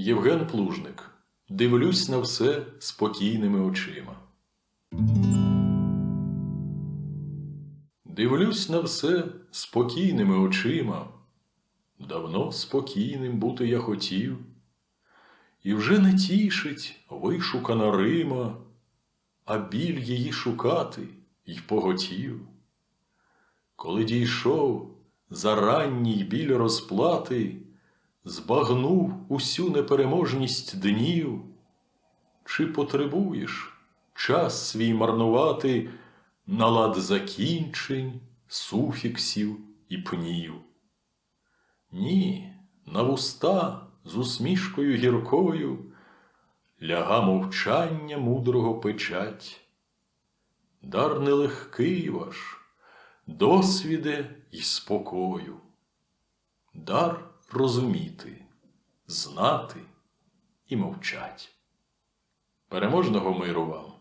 Євген Плужник. Дивлюсь на все спокійними очима. Дивлюсь на все спокійними очима. Давно спокійним бути я хотів, і вже не тішить вишукана Рима, а біль її шукати й поготів. Коли дійшов за ранній біль розплати, збагнув усю непереможність днів, чи потребуєш час свій марнувати на лад закінчень, суфіксів і пнів? Ні, на вуста з усмішкою гіркою ляга мовчання мудрого печать. Дар нелегкий ваш, досвіде й спокою. Дар розуміти, знати і мовчать. Переможного миру вам!